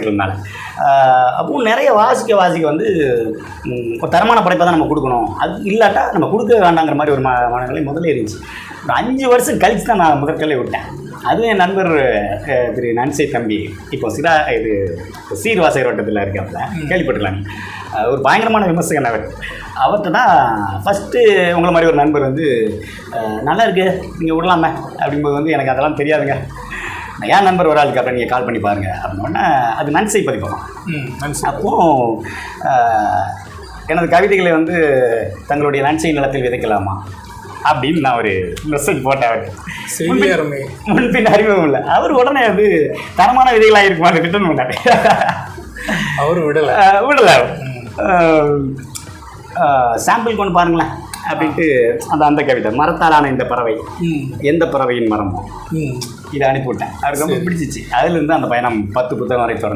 இருந்தால அப்போ நிறைய வாசிக்க வாசிக்க வந்து ஒரு தரமான படைப்பை தான் நம்ம கொடுக்கணும். அது இல்லாட்டா நம்ம கொடுக்க வேண்டாங்கிற மாதிரி ஒரு மனநிலை முதல்ல இருந்துச்சு. ஒரு அஞ்சு வருஷம் கழிச்சு தான் நான் முதற்கல்லே விட்டேன். அதுவும் என் நண்பர் திரு நன்சை தம்பி இப்போ சிரா இது சீர்வாசை வட்டத்தில் இருக்காப்புல கேள்விப்பட்டிருக்கலாம் அஹ், ஒரு பயங்கரமான விமர்சகன் அவர். அவர்கிட்ட தான் ஃபஸ்ட்டு உங்களை மாதிரி ஒரு நண்பர் வந்து நல்லா இருக்கு நீங்கள் விடலாமே அப்படிங்கும்போது வந்து எனக்கு அதெல்லாம் தெரியாதுங்க. என் நண்பர் ஒரு ஆளுக்கு அப்புறம் நீங்கள் கால் பண்ணி பாருங்கள் அப்படின்னோடனே அது நன்சை பதிப்பகம் ம் நன்றி அப்போ ஆஹ், எனது கவிதைகளை வந்து தங்களுடைய நன்சை நிலத்தில் விதைக்கலாமா அப்படின்னு நான் ஒரு மெசேஜ் போட்டேன். அவர் முன்பின் அறிமுகம் இல்லை. அவர் உடனே வந்து தரமான விதைகளாக இருக்குமான்னு ரிட்டர்ன் பண்ணார் அவர் விடலை. விடல. சாம்பிள் கொண்டு பாருங்களேன். அப்படின்ட்டு அந்த அந்த கவிதை மரத்தாலான இந்த பறவை. எந்த பறவையின் மரமோ? இதை அனுப்பிவிட்டேன் அவருக்கு ரொம்ப பிடிச்சிச்சு. அதுலேருந்து அந்த பயணம் பத்து புத்தகம் வரை தொடர்ந்து